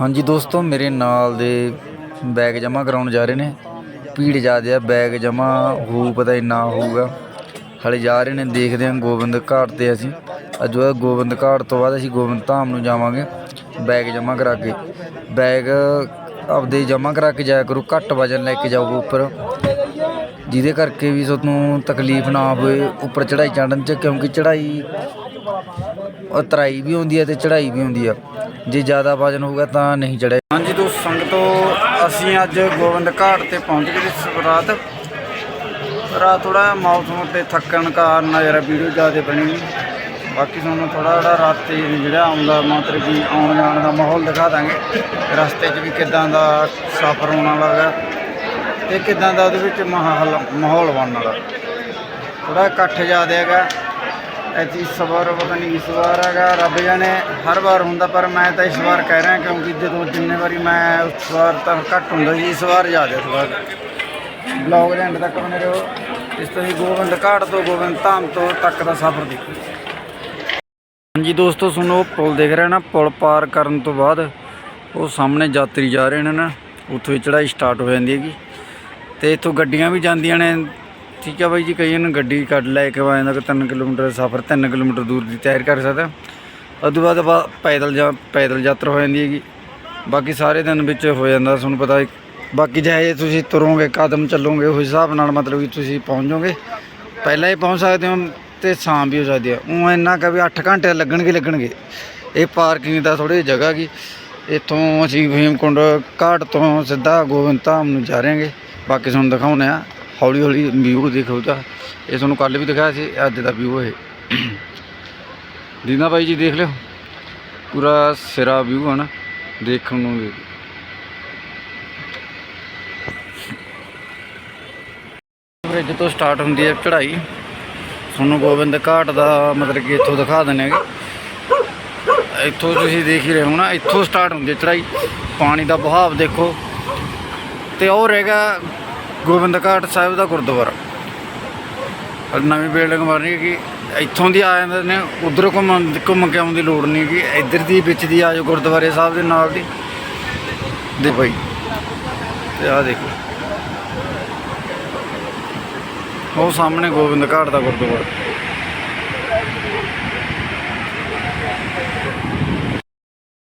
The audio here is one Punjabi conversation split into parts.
ਹਾਂਜੀ ਦੋਸਤੋ, ਮੇਰੇ ਨਾਲ ਦੇ ਬੈਗ ਜਮ੍ਹਾਂ ਕਰਾਉਣ ਜਾ ਰਹੇ ਨੇ। ਭੀੜ ਜ਼ਿਆਦਾ ਆ, ਬੈਗ ਜਮ੍ਹਾਂ ਹੋਊ ਪਤਾ ਨਹੀਂ ਨਾ ਹੋਊਗਾ। ਹਲੇ ਜਾ ਰਹੇ ਨੇ, ਦੇਖਦੇ ਹਾਂ ਗੋਬਿੰਦ ਘਾਟ ਤੇ ਅਸੀਂ। ਅੱਜ ਉਹ ਗੋਬਿੰਦ ਘਾਟ ਤੋਂ ਬਾਅਦ ਅਸੀਂ ਗੋਬਿੰਦ ਧਾਮ ਨੂੰ ਜਾਵਾਂਗੇ, ਬੈਗ ਜਮ੍ਹਾਂ ਕਰਾ ਕੇ। ਬੈਗ ਆਪਦੇ ਜਮ੍ਹਾਂ ਕਰਾ ਕੇ ਜਾਇਆ ਕਰੋ, ਘੱਟ ਵਜਨ ਲੈ ਕੇ ਜਾਓ ਉੱਪਰ। ਜਿਹਦੇ ਕਰਕੇ ਵੀ ਤੁਹਾਨੂੰ ਤਕਲੀਫ ਨਾ ਹੋਵੇ ਉੱਪਰ ਚੜਾਈ ਚੜਨ ਚ, ਕਿਉਂਕਿ ਚੜਾਈ ਉਤਰਾਈ ਵੀ ਹੁੰਦੀ ਹੈ ਤੇ ਚੜ੍ਹਾਈ ਵੀ ਹੁੰਦੀ ਆ। ਜੇ ਜ਼ਿਆਦਾ ਵਜਨ ਹੋਊਗਾ ਤਾਂ ਨਹੀਂ ਚੜਿਆ ਹਾਂਜੀ ਦੋਸਤ ਸੰਗਤੋ ਅਸੀਂ ਅੱਜ ਗੋਬਿੰਦ ਘਾਟ ਤੇ ਪਹੁੰਚ ਗਏ ਸੀ ਰਾਤ। ਰਾਤ ਥੋੜਾ ਮੌਸਮ ਤੇ ਥੱਕਣ ਕਾਰਨ ਜਰਾ ਵੀਡੀਓ ਜ਼ਿਆਦਾ ਬਣੀ ਨਹੀਂ। ਬਾਕੀ ਤੁਹਾਨੂੰ ਥੋੜਾ ਰਾਤ 'ਤੇ ਜਿਹੜਾ ਆਉਂਦਾ ਮਤਲਬ ਕਿ ਆਉਣ ਜਾਣ ਦਾ ਮਾਹੌਲ ਦਿਖਾ ਦਾਂਗੇ। ਰਸਤੇ 'ਚ ਵੀ ਕਿਦਾਂ ਦਾ ਸਫ਼ਰ ਹੋਣ ਵਾਲਾ ਗਾ ਤੇ ਕਿਦਾਂ ਦਾ ਉਹਦੇ ਵਿੱਚ ਮਾਹੌਲ ਮਾਹੌਲ ਬਣਨ ਵਾਲਾ। ਥੋੜਾ ਇਕੱਠ ਜ਼ਿਆਦਾ ਹੈਗਾ। ਐਤੀ ਇਸ ਵਾਰ ਪਤਾ ਨਹੀਂ ਇਸ ਵਾਰ ਹੈਗਾ, ਰੱਬ ਜਾਣੇ ਹਰ ਵਾਰ ਹੁੰਦਾ, ਪਰ ਮੈਂ ਤਾਂ ਇਸ ਵਾਰ ਕਹਿ ਰਿਹਾ ਕਿਉਂਕਿ ਜਦੋਂ ਜਿੰਨੇ ਵਾਰੀ ਮੈਂ ਉਸ ਵਾਰ ਤਾਂ ਘੱਟ ਹੁੰਦਾ ਸੀ, ਇਸ ਵਾਰ ਜ਼ਿਆਦਾ ਇਸ ਵਾਰ। ਬਲੌਗ ਦੇ ਐਂਡ ਤੱਕ ਬਣੇ ਰਹੋ। ਇਸ ਤੋਂ ਹੀ ਗੋਬਿੰਦ ਘਾਟ ਤੋਂ, ਗੋਬਿੰਦ ਧਾਮ ਤੋਂ ਤੱਕ ਦਾ ਸਫ਼ਰ ਦੇਖੋ। ਹਾਂਜੀ ਦੋਸਤੋ, ਸੁਣੋ ਉਹ ਪੁਲ ਦੇਖ ਰਿਹਾ ਨਾ, ਪੁਲ ਪਾਰ ਕਰਨ ਤੋਂ ਬਾਅਦ ਉਹ ਸਾਹਮਣੇ ਯਾਤਰੀ ਜਾ ਰਹੇ ਨੇ ਨਾ, ਉੱਥੋਂ ਹੀ ਚੜ੍ਹਾਈ ਸਟਾਰਟ ਹੋ ਜਾਂਦੀ ਹੈਗੀ। ਤੇ ਇੱਥੋਂ ਗੱਡੀਆਂ ਵੀ ਜਾਂਦੀਆਂ ਨੇ ਠੀਕ ਆ ਬਾਈ ਜੀ, ਕਈਆਂ ਨੂੰ ਗੱਡੀ ਕੱਢ ਲੈ ਕੇ ਆ ਜਾਂਦਾ ਕਿ 3 ਕਿਲੋਮੀਟਰ ਸਫ਼ਰ 3 ਕਿਲੋਮੀਟਰ ਦੂਰ ਦੀ ਤਿਆਰ ਕਰ ਸਕਦਾ। ਉਸ ਤੋਂ ਬਾਅਦ ਬਾ- ਪੈਦਲ ਜਾਂ, ਪੈਦਲ ਯਾਤਰਾ ਹੋ ਜਾਂਦੀ ਹੈਗੀ। ਬਾਕੀ ਸਾਰੇ ਦਿਨ ਵਿੱਚ ਹੋ ਜਾਂਦਾ, ਤੁਹਾਨੂੰ ਪਤਾ ਬਾਕੀ ਜੇ ਤੁਸੀਂ ਤੁਰੋਗੇ, ਕਦਮ ਚੱਲੋਗੇ, ਉਸ ਹਿਸਾਬ ਨਾਲ ਮਤਲਬ ਕਿ ਤੁਸੀਂ ਪਹੁੰਚ ਜਾਓਗੇ। ਪਹਿਲਾਂ ਹੀ ਪਹੁੰਚ ਸਕਦੇ ਹੋ ਤੇ ਸ਼ਾਮ ਵੀ ਹੋ ਸਕਦੀ ਹੈ ਉਹ ਇੰਨਾ ਕਿ ਵੀ 8 ਘੰਟੇ ਲੱਗਣਗੇ ਲੱਗਣਗੇ। ਇਹ ਪਾਰਕਿੰਗ ਦਾ ਥੋੜੀ ਜਗ੍ਹਾ ਕੀ ਇੱਥੋਂ ਅਸੀਂ ਭੀਮਕੁੰਡ ਘਾਟ ਤੋਂ ਸਿੱਧਾ ਗੋਬਿੰਦ ਧਾਮ ਨੂੰ ਜਾ ਰਹੇਗੇ ਬਾਕੀ ਤੁਹਾਨੂੰ ਦਿਖਾਉਂਦੇ ਆ ਹੌਲੀ ਹੌਲੀ ਵਿਊ ਦੇਖੋ ਤਾਂ ਇਹ ਤੁਹਾਨੂੰ ਕੱਲ ਵੀ ਦਿਖਾਇਆ ਸੀ, ਅੱਜ ਦਾ ਵਿਊ ਇਹ। ਦੀਨਾ ਬਾਈ ਜੀ ਦੇਖ ਲਿਓ, ਪੂਰਾ ਸਿਰਾ ਵਿਊ ਹੈ ਨਾ, ਦੇਖਣ ਨੂੰ ਵੀ। ਬ੍ਰਿਜ ਤੋਂ ਸਟਾਰਟ ਹੁੰਦੀ ਹੈ ਚੜ੍ਹਾਈ। ਤੁਹਾਨੂੰ ਗੋਬਿੰਦ ਘਾਟ ਦਾ ਮਤਲਬ ਕਿ ਇੱਥੋਂ ਦਿਖਾ ਦਿੰਦੇ ਹੈਗੇ। ਇੱਥੋਂ ਤੁਸੀਂ ਦੇਖ ਹੀ ਰਹੇ ਹੋ ਨਾ, ਇੱਥੋਂ ਸਟਾਰਟ ਹੁੰਦੀ ਹੈ ਚੜ੍ਹਾਈ। ਪਾਣੀ ਦਾ ਬਹਾਵ ਦੇਖੋ। ਤੇ ਉਹ ਰਹੇਗਾ ਗੋਬਿੰਦ ਘਾਟ ਸਾਹਿਬ ਦਾ ਗੁਰਦੁਆਰਾ। ਨਵੀਂ ਬਿਲਡਿੰਗ ਬਣ ਰਹੀ ਹੈ ਕਿ ਇੱਥੋਂ ਦੀ ਆ ਜਾਂਦੇ ਨੇ, ਉਧਰ ਘੁੰਮਣ, ਘੁੰਮ ਕੇ ਆਉਣ ਦੀ ਲੋੜ ਨਹੀਂ ਕਿ ਇੱਧਰ ਦੀ, ਵਿੱਚ ਦੀ ਆ ਜਾਓ ਗੁਰਦੁਆਰੇ ਸਾਹਿਬ ਦੇ ਨਾਲ ਦੀ। ਦੇ ਭਾਈ ਤੇ ਆ ਦੇਖੋ। ਉਹ ਸਾਹਮਣੇ ਗੋਬਿੰਦ ਘਾਟ ਦਾ ਗੁਰਦੁਆਰਾ।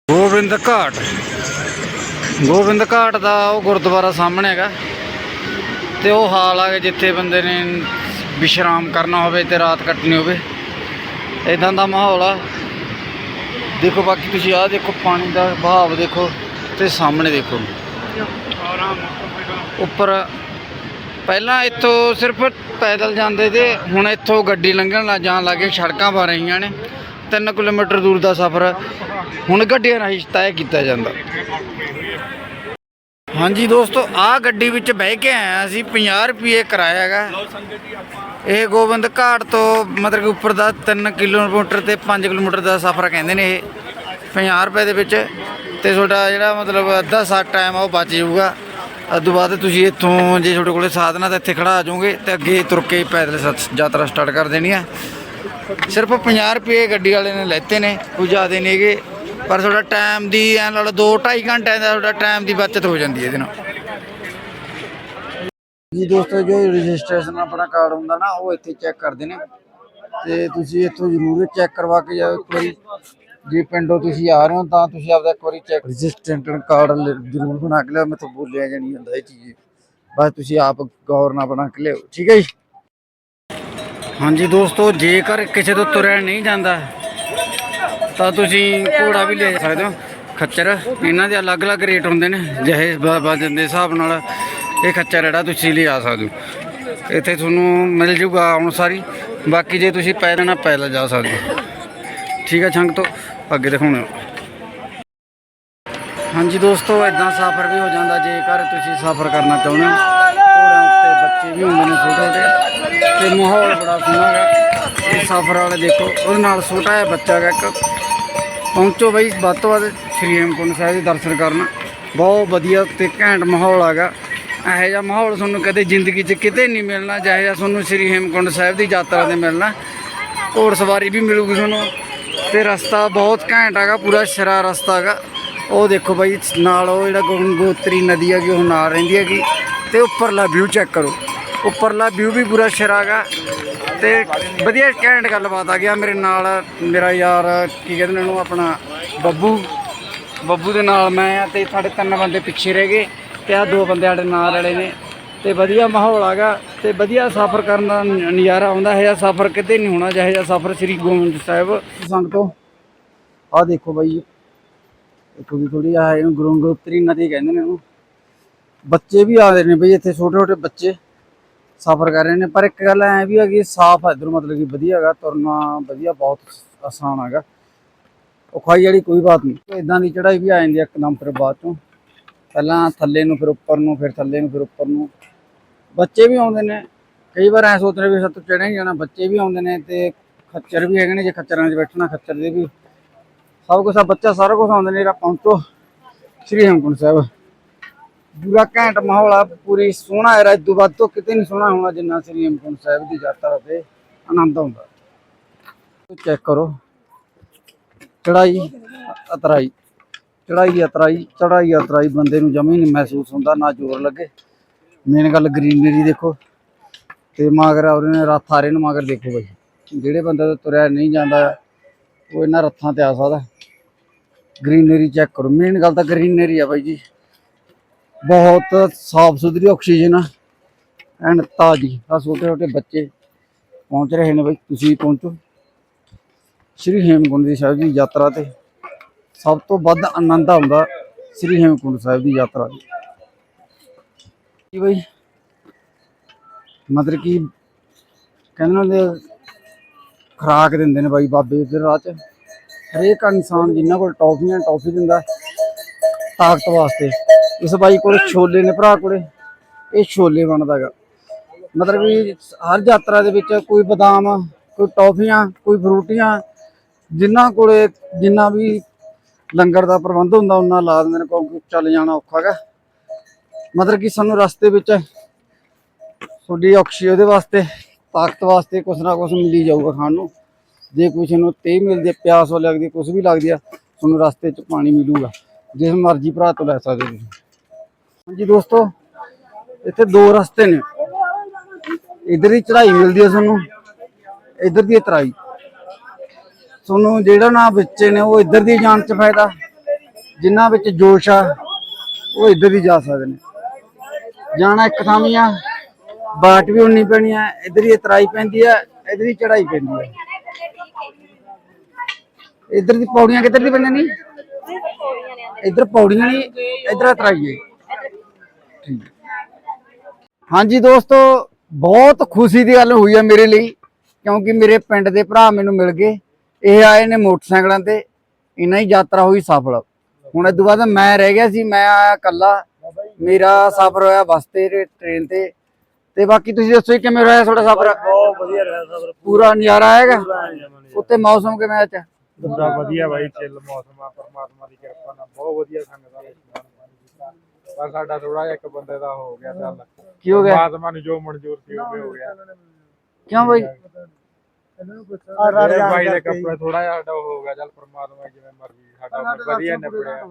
ਗੋਬਿੰਦ ਘਾਟ। ਗੋਬਿੰਦ ਘਾਟ ਦਾ ਉਹ ਗੁਰਦੁਆਰਾ ਸਾਹਮਣੇ ਹੈਗਾ। ਤੇ ਉਹ ਹਾਲ ਆ ਜਿੱਥੇ ਬੰਦੇ ਨੇ ਵਿਸ਼ਰਾਮ ਕਰਨਾ ਹੋਵੇ ਤੇ ਰਾਤ ਕੱਟਣੀ ਹੋਵੇ। ਇਦਾਂ ਦਾ ਮਾਹੌਲ ਆ। ਦੇਖੋ ਬਾਕੀ ਤੁਸੀਂ ਆਹ ਦੇਖੋ, ਪਾਣੀ ਦਾ ਬਹਾਵ ਦੇਖੋ ਤੇ ਸਾਹਮਣੇ ਦੇਖੋ। ਉੱਪਰ ਪਹਿਲਾਂ ਇੱਥੋਂ ਸਿਰਫ ਪੈਦਲ ਜਾਂਦੇ ਤੇ ਹੁਣ ਇੱਥੋਂ ਗੱਡੀ ਲੰਘਣ ਲੱਗ ਜਾਣ ਲੱਗੇ ਸੜਕਾਂ ਬਣ ਰਹੀਆਂ ਨੇ। 3 ਕਿਲੋਮੀਟਰ ਦੂਰ ਦਾ ਸਫ਼ਰ ਹੁਣ ਗੱਡੀਆਂ ਰਾਹੀਂ ਤੈਅ ਕੀਤਾ ਜਾਂਦਾ। ਹਾਂਜੀ ਦੋਸਤੋ, ਆਹ ਗੱਡੀ ਵਿੱਚ ਬਹਿ ਕੇ ਆਇਆ ਅਸੀਂ 50 ਰੁਪਏ ਕਿਰਾਇਆ ਹੈਗਾ। ਇਹ ਗੋਬਿੰਦ ਘਾਟ ਤੋਂ ਮਤਲਬ ਕਿ ਉੱਪਰ ਦਾ 3 ਕਿਲੋਮੀਟਰ ਤੇ 5 ਕਿਲੋਮੀਟਰ ਦਾ ਸਫ਼ਰ ਕਹਿੰਦੇ ਨੇ ਇਹ। 50 ਰੁਪਏ ਦੇ ਵਿੱਚ ਤੇ ਤੁਹਾਡਾ ਜਿਹੜਾ ਮਤਲਬ ਅੱਧਾ ਸਾ ਟਾਈਮ ਆ ਉਹ ਬਚ ਜਾਊਗਾ। ਉਸ ਬਾਅਦ ਤੁਸੀਂ ਇੱਥੋਂ ਜੇ ਤੁਹਾਡੇ ਕੋਲੇ ਸਾਧਨ ਤਾਂ ਇੱਥੇ ਖੜਾ ਆ ਜਾਓਗੇ ਤੇ ਅੱਗੇ ਤੁਰ ਕੇ ਪੈਦਲ ਸ- ਯਾਤਰਾ ਸਟਾਰਟ ਕਰ ਦੇਣੀ ਆ। ਸਿਰਫ 50 ਰੁਪਏ ਗੱਡੀ ਵਾਲੇ ਨੇ ਲੈਤੇ ਨੇ, ਕੋਈ ਜ਼ਿਆਦਾ ਨਹੀਂ ਪਰ ਤੁਹਾਡਾ ਟਾਈਮ ਦੀ ਐਂ ਲਾ ਲਓ 2 2.5 ਘੰਟਿਆਂ ਦਾ ਤੁਹਾਡਾ ਟਾਈਮ ਦੀ ਬਚਤ ਹੋ ਜਾਂਦੀ ਹੈ ਇਹਦੇ ਨਾਲ। ਜੀ ਦੋਸਤੋ ਜੋ ਰਜਿਸਟ੍ਰੇਸ਼ਨ ਆਪਣਾ ਕਾਰਡ ਹੁੰਦਾ ਨਾ ਉਹ ਇੱਥੇ ਚੈੱਕ ਕਰਦੇ ਨੇ। ਤੇ ਤੁਸੀਂ ਇੱਥੋਂ ਜ਼ਰੂਰ ਚੈੱਕ ਕਰਵਾ ਕੇ ਜਾਓ ਇੱਕ ਵਾਰੀ। ਜੇ ਪਿੰਡੋਂ ਤੁਸੀਂ ਆ ਰਹੇ ਹੋ ਤਾਂ ਤੁਸੀਂ ਆਪਦਾ ਇੱਕ ਵਾਰੀ ਚੈੱਕ ਰਜਿਸਟ੍ਰੇਸ਼ਨ ਕਾਰਡ ਜ਼ਰੂਰ ਬਣਾ ਕੇ ਲਿਆਓ ਮੈਥੋਂ ਬੋਲਿਆ ਜਾਣੀ ਹੁੰਦਾ ਇਹ ਚੀਜ਼। ਬਸ ਤੁਸੀਂ ਆਪ ਗੌਰ ਨਾਲ ਬਣਾ ਕੇ ਲਿਆਓ। ਠੀਕ ਹੈ ਜੀ? ਹਾਂਜੀ ਦੋਸਤੋ ਜੇਕਰ ਕਿਸੇ ਤੋਂ ਤੁਰਿਆ ਨਹੀਂ ਜਾਂਦਾ ਤਾਂ ਤੁਸੀਂ ਘੋੜਾ ਵੀ ਲੈ ਸਕਦੇ ਹੋ। ਖੱਚਰ, ਇਹਨਾਂ ਦੇ ਅਲੱਗ-ਅਲੱਗ ਰੇਟ ਹੁੰਦੇ ਨੇ, ਜਿਹੇ ਵਜਨ ਦੇ ਹਿਸਾਬ ਨਾਲ ਇਹ ਖੱਚਰ ਜਿਹੜਾ ਤੁਸੀਂ ਲਿਆ ਸਕਦੇ ਹੋ। ਇੱਥੇ ਤੁਹਾਨੂੰ ਮਿਲ ਜੂਗਾ ਹੁਣ ਸਾਰੀ। ਬਾਕੀ ਜੇ ਤੁਸੀਂ ਪੈਦਲ ਨਾਲ ਪੈਦਲ ਜਾ ਸਕਦੇ ਹੋ। ਠੀਕ ਹੈ, ਛੰਗ ਤੋਂ ਅੱਗੇ ਦਿਖਾਉਣਾ ਹਾਂਜੀ ਦੋਸਤੋ, ਇਦਾਂ ਸਫ਼ਰ ਵੀ ਹੋ ਜਾਂਦਾ। ਜੇਕਰ ਤੁਸੀਂ ਸਫ਼ਰ ਕਰਨਾ ਚਾਹੁੰਦੇ ਹੋ, ਘੋੜਿਆਂ ਉੱਤੇ ਬੱਚੇ ਵੀ ਹੁੰਦੇ ਨੇ ਛੋਟੇ ਛੋਟੇ, ਤੇ ਮਾਹੌਲ ਬੜਾ ਸੋਹਣਾ ਹੈ ਇਹ ਸਫ਼ਰ ਵਾਲੇ ਦੇਖੋ, ਉਹਦੇ ਨਾਲ ਛੋਟਾ ਜਿਹਾ ਬੱਚਾ ਹੈਗਾ ਇੱਕ। ਪਹੁੰਚੋ ਬਾਈ, ਵੱਧ ਤੋਂ ਵੱਧ ਸ਼੍ਰੀ ਹੇਮਕੁੰਟ ਸਾਹਿਬ ਦੇ ਦਰਸ਼ਨ ਕਰਨ। ਬਹੁਤ ਵਧੀਆ ਤੇ ਘੈਂਟ ਮਾਹੌਲ ਹੈਗਾ। ਇਹੋ ਜਿਹਾ ਮਾਹੌਲ ਤੁਹਾਨੂੰ ਕਦੇ ਜ਼ਿੰਦਗੀ 'ਚ ਕਿਤੇ ਨਹੀਂ ਮਿਲਣਾ। ਜਿਹੋ ਜਿਹਾ ਤੁਹਾਨੂੰ ਸ਼੍ਰੀ ਹੇਮਕੁੰਟ ਸਾਹਿਬ ਦੀ ਯਾਤਰਾ ਤੇ ਮਿਲਣਾ। ਘੋੜ ਸਵਾਰੀ ਵੀ ਮਿਲੂਗੀ ਤੁਹਾਨੂੰ। ਤੇ ਰਸਤਾ ਬਹੁਤ ਘੈਂਟ ਹੈਗਾ, ਪੂਰਾ ਸ਼ਰਾ ਰਸਤਾ ਹੈਗਾ। ਉਹ ਦੇਖੋ ਬਾਈ, ਨਾਲ ਉਹ ਜਿਹੜਾ ਗੰਗੋਤਰੀ ਨਦੀ ਹੈਗੀ, ਉਹ ਨਾਲ ਰਹਿੰਦੀ ਹੈਗੀ। ਤੇ ਉੱਪਰਲਾ ਵਿਊ ਚੈੱਕ ਕਰੋ। ਉੱਪਰਲਾ ਵਿਊ ਵੀ ਪੂਰਾ ਸ਼ਰਾਗਾ ਤੇ ਵਧੀਆ ਘੈਂਟ ਗੱਲਬਾਤ ਆ ਗਿਆ ਮੇਰੇ ਨਾਲ। ਮੇਰਾ ਯਾਰ, ਕੀ ਕਹਿੰਦੇ ਨੇ ਉਹਨੂੰ ਆਪਣਾ, ਬੱਬੂ। ਬੱਬੂ ਦੇ ਨਾਲ ਮੈਂ ਆ ਤੇ ਸਾਡੇ ਤਿੰਨ ਬੰਦੇ ਪਿੱਛੇ ਰਹਿ ਗਏ ਤੇ ਆ ਦੋ ਬੰਦੇ ਸਾਡੇ ਨਾਲ ਵਾਲੇ ਨੇ। ਤੇ ਵਧੀਆ ਮਾਹੌਲ ਆਗਾ ਤੇ ਵਧੀਆ ਸਫ਼ਰ ਕਰਨ ਦਾ ਨਜ਼ਾਰਾ ਆਉਂਦਾ। ਹੈ ਸਫ਼ਰ ਕਿਤੇ ਨਹੀਂ ਹੋਣਾ ਜਿਹੋ ਜਿਹਾ ਸਫ਼ਰ ਸ੍ਰੀ ਗੋਬਿੰਦ ਸਾਹਿਬ ਸੰਗਤੋਂ। ਆ ਦੇਖੋ ਬਾਈ ਇੱਕ ਵੀ ਥੋੜੀ ਆ, ਇਹਨੂੰ ਗੋਤਰੀ ਨਦੀ ਕਹਿੰਦੇ ਨੇ ਉਹਨੂੰ ਬੱਚੇ ਵੀ ਆ ਰਹੇ ਨੇ ਬਈ ਇੱਥੇ ਛੋਟੇ ਛੋਟੇ ਬੱਚੇ। ਸਫ਼ਰ ਕਰ ਰਹੇ ਨੇ, ਪਰ ਇੱਕ ਗੱਲ ਐ ਵੀ ਹੈਗੀ ਸਾਫ਼ ਹੈ ਇਧਰ ਮਤਲਬ ਕਿ ਵਧੀਆ ਹੈਗਾ, ਤੁਰਨਾ ਵਧੀਆ, ਬਹੁਤ ਆਸਾਨ ਹੈਗਾ। ਔਖਾਈ ਜਿਹੜੀ ਕੋਈ ਬਾਤ ਨਹੀਂ। ਇਦਾਂ ਦੀ ਚੜਾਈ ਵੀ ਆ ਜਾਂਦੀ ਹੈ ਇੱਕਦਮ ਫਿਰ ਬਾਅਦ ਚੋਂ। ਪਹਿਲਾਂ ਥੱਲੇ ਨੂੰ, ਫਿਰ ਉੱਪਰ ਨੂੰ, ਫਿਰ ਥੱਲੇ ਨੂੰ, ਫਿਰ ਉੱਪਰ ਨੂੰ। ਬੱਚੇ ਵੀ ਆਉਂਦੇ ਨੇ। ਕਈ ਵਾਰ ਐ ਸੋਚਦੇ ਨੇ ਵੀ ਸੱਤ ਚੜ੍ਹੇ ਨਹੀਂ ਜਾਣਾ, ਬੱਚੇ ਵੀ ਆਉਂਦੇ ਨੇ ਤੇ ਖੱਚਰ ਵੀ ਹੈਗੇ ਨੇ, ਜੇ ਖੱਚਰਾਂ 'ਚ ਬੈਠਣਾ, ਖੱਚਰ ਦੇ ਵੀ। ਸਭ ਕੁਛ ਆ, ਬੱਚਾ ਸਾਰਾ ਕੁਝ ਆਉਂਦੇ ਨੇ ਜਿਹੜਾ ਪਹੁੰਚੋ ਸ੍ਰੀ ਹੇਮਕੁੰਟ ਸਾਹਿਬ। ਪੂਰਾ ਘੈਂਟ ਮਾਹੌਲ ਆ, ਪੂਰੀ ਸੋਹਣਾ ਹੈ, ਰਾਜ ਤੋਂ ਵੱਧ ਤੋਂ ਕਿਤੇ ਨਹੀਂ ਸੋਹਣਾ ਹੋਣਾ ਜਿੰਨਾ ਸ੍ਰੀ ਹੇਮਕੁੰਟ ਸਾਹਿਬ ਦੀ ਯਾਤਰਾ ਤੇ ਆਨੰਦ ਆਉਂਦਾ। ਚੈੱਕ ਕਰੋ। ਚੜਾਈ ਅਤਰਾਈ। ਚੜਾਈ ਅਤਰਾਈ ਚੜਾਈ ਅਤਰਾਈ ਬੰਦੇ ਨੂੰ ਜਮੀ ਨਹੀਂ ਮਹਿਸੂਸ ਹੁੰਦਾ, ਨਾ ਜ਼ੋਰ ਲੱਗੇ। ਮੇਨ ਗੱਲ ਗ੍ਰੀਨਰੀ ਦੇਖੋ। ਤੇ ਮਗਰ ਉਹਨੇ ਰੱਥ ਆ ਰਹੇ ਨੇ ਮਗਰ ਦੇਖੋ ਬਈ। ਜਿਹੜੇ ਬੰਦੇ ਤੋਂ ਤੁਰਿਆ ਨਹੀਂ ਜਾਂਦਾ, ਉਹ ਇਹਨਾਂ ਰੱਥਾਂ ਤੇ ਆ ਸਕਦਾ। ਗ੍ਰੀਨਰੀ ਚੈੱਕ ਕਰੋ। ਮੇਨ ਗੱਲ ਤਾਂ ਗ੍ਰੀਨਰੀ ਆ ਬਾਈ ਜੀ। ਬਹੁਤ ਸਾਫ਼ ਸੁਥਰੀ ਆਕਸੀਜਨ ਆ। ਐਂਡ ਤਾਜ਼ੀ ਆ, ਛੋਟੇ ਛੋਟੇ ਬੱਚੇ ਪਹੁੰਚ ਰਹੇ ਨੇ ਬਾਈ, ਤੁਸੀਂ ਪਹੁੰਚੋ। ਸ਼੍ਰੀ ਹੇਮਕੁੰਡ ਸਾਹਿਬ ਦੀ ਯਾਤਰਾ ਤੇ ਸਭ ਤੋਂ ਵੱਧ ਆਨੰਦ ਆਉਂਦਾ ਸ਼੍ਰੀ ਹੇਮਕੁੰਡ ਸਾਹਿਬ ਦੀ ਯਾਤਰਾ ਤੇ। ਕੀ ਬਾਈ, ਮਤਲਬ ਕਿ ਕਹਿੰਦੇ ਨੇ ਖਰਾਕ ਦਿੰਦੇ ਨੇ ਬਾਈ ਬਾਬੇ ਇਧਰ ਰਾਹ ਚ। ਹਰੇਕ ਇਨਸਾਨ ਜਿੰਨਾ ਕੋਲ ਟੌਫੀਆਂ, ਟੌਫੀ ਦਿੰਦਾ ਤਾਕਤ ਵਾਸਤੇ। ਇਸ ਬਾਈ ਕੋਲ ਛੋਲੇ ਨੇ ਭਰਾ ਕੋਲੇ। ਇਹ ਛੋਲੇ ਬਣਦਾਗਾ ਮਤਲਬ ਵੀ ਹਰ ਯਾਤਰਾ ਦੇ ਵਿੱਚ ਕੋਈ ਬਦਾਮ ਕੋਈ ਟੌਫੀਆਂ ਕੋਈ ਫਰੂਟੀਆਂ ਜਿਨ੍ਹਾਂ ਕੋਲੇ ਜਿੰਨਾ ਵੀ ਲੰਗਰ ਦਾ ਪ੍ਰਬੰਧ ਹੁੰਦਾ ਉਹਨਾਂ ਲਾ ਦਿੰਦੇ ਨੇ ਕਿਉਂਕਿ ਚੱਲ ਜਾਣਾ ਔਖਾ ਹੈਗਾ ਮਤਲਬ ਕਿ ਸਾਨੂੰ ਰਸਤੇ ਵਿੱਚ ਤੁਹਾਡੀ ਔਕਸੀ ਉਹਦੇ ਵਾਸਤੇ ਤਾਕਤ ਵਾਸਤੇ ਕੁਛ ਨਾ ਕੁਛ ਮਿਲੀ ਜਾਊਗਾ ਖਾਣ ਨੂੰ। ਜੇ ਕੁਛ ਨੂੰ ਤੇ ਮਿਲਦੀ ਹੈ, ਪਿਆਸ ਹੋ ਲੱਗਦੀ ਕੁਛ ਵੀ ਲੱਗਦੀ ਆ ਤੁਹਾਨੂੰ ਰਸਤੇ 'ਚ ਪਾਣੀ ਮਿਲੂਗਾ। ਜਿਸ ਮਰਜ਼ੀ ਭਰਾ ਤੋਂ ਲੈ ਸਕਦੇ ਤੁਸੀਂ। ਹਾਂਜੀ ਦੋਸਤੋ ਇੱਥੇ ਦੋ ਰਸਤੇ ਨੇ। ਇਧਰ ਦੀ ਚੜ੍ਹਾਈ ਮਿਲਦੀ ਹੈ ਤੁਹਾਨੂੰ ਇਧਰ ਦੀ ਉਤਰਾਈ ਤੁਹਾਨੂੰ ਜਿਹੜਾ ਨਾ ਬੱਚੇ ਨੇ ਉਹ ਇੱਧਰ ਦੀ ਜਾਣ 'ਚ ਫਾਇਦਾ ਜਿਨ੍ਹਾਂ ਵਿੱਚ ਜੋਸ਼ ਆ ਉਹ ਇੱਧਰ ਦੀ ਜਾ ਸਕਦੇ ਨੇ। ਜਾਣਾ ਇੱਕ ਥਾਂ ਹੀ ਆ ਬਾਟ ਵੀ ਉਨੀ ਪੈਣੀ ਆ ਇੱਧਰ ਹੀ ਉਤਰਾਈ ਪੈਂਦੀ ਆ ਇੱਧਰ ਹੀ ਚੜਾਈ ਪੈਂਦੀ ਆ। ਇੱਧਰ ਦੀ ਪੌੜੀਆਂ ਕਿੱਧਰ ਦੀ ਪੈਂਦੀਆਂ ਨਹੀਂ ਇੱਧਰ ਪੌੜੀਆਂ ਨਹੀਂ ਇੱਧਰ ਉਤਰਾਈ ਹੈ। ਹਾਂਜੀ ਦੋਸਤੋ ਬਹੁਤ ਖੁਸ਼ੀ ਦੀ ਗੱਲ ਹੋਈ ਹੈ ਮੇਰੇ ਲਈ ਕਿਉਂਕਿ ਮੇਰੇ ਪਿੰਡ ਦੇ ਭਰਾ ਮੈਨੂੰ ਮਿਲ ਗਏ। ਇਹ ਆਏ ਨੇ ਮੋਟਰਸਾਈਕਲਾਂ ਤੇ ਇਹਨਾਂ ਦੀ ਯਾਤਰਾ ਹੋਈ ਸਫਲ। ਹੁਣ ਤੋਂ ਬਾਅਦ ਮੈਂ ਰਹਿ ਗਿਆ ਸੀ ਮੈਂ ਆਇਆ ਇਕੱਲਾ। ਮੇਰਾ ਸਫ਼ਰ ਹੋਇਆ ਬੱਸ ਤੇ ਟ੍ਰੇਨ ਤੇ। ਤੇ ਬਾਕੀ ਤੁਸੀਂ ਦੱਸੋ ਕਿਵੇਂ ਰਿਹਾ ਤੁਹਾਡਾ ਸਫ਼ਰ? ਬਹੁਤ ਵਧੀਆ ਰਿਹਾ ਸਫਰ ਪੂਰਾ ਨਜ਼ਾਰਾ ਆਏਗਾ ਉੱਤੇ ਮੌਸਮ ਕਿਵੇਂ ਅੱਜ? ਪੂਰਾ ਵਧੀਆ ਬਾਈ ਚਿੱਲ ਮੌਸਮ ਆ ਪਰਮਾਤਮਾ ਦੀ ਕਿਰਪਾ ਨਾਲ ਬਹੁਤ ਵਧੀਆ ਸੰਗਤਾਂ ਨੇ ਇਸ਼ਨਾਨ ਪਾਣੀ ਕੀਤਾ ਪਰ ਸਾਡਾ ਥੋੜਾ ਜਿਹਾ ਇੱਕ ਬੰਦੇ ਦਾ ਹੋ ਗਿਆ ਚੱਲ। ਕੀ ਹੋ ਗਿਆ? ਪਰਮਾਤਮਾ ਨੂੰ ਜੋ ਮਨਜ਼ੂਰ ਸੀ ਉਹ ਵੀ ਹੋ ਗਿਆ। ਕਿਉਂ ਬਈ? ਮੇਰੇ ਬਾਈ ਦੇ ਕੱਪੜੇ ਥੋੜਾ ਜਿਹਾ ਸਾਡਾ ਹੋ ਗਿਆ ਚੱਲ ਪਰਮਾਤਮਾ ਜਿਵੇਂ ਮਰਜ਼ੀ ਸਾਡਾ ਵਧੀਆ ਨਿਬੜਿਆ।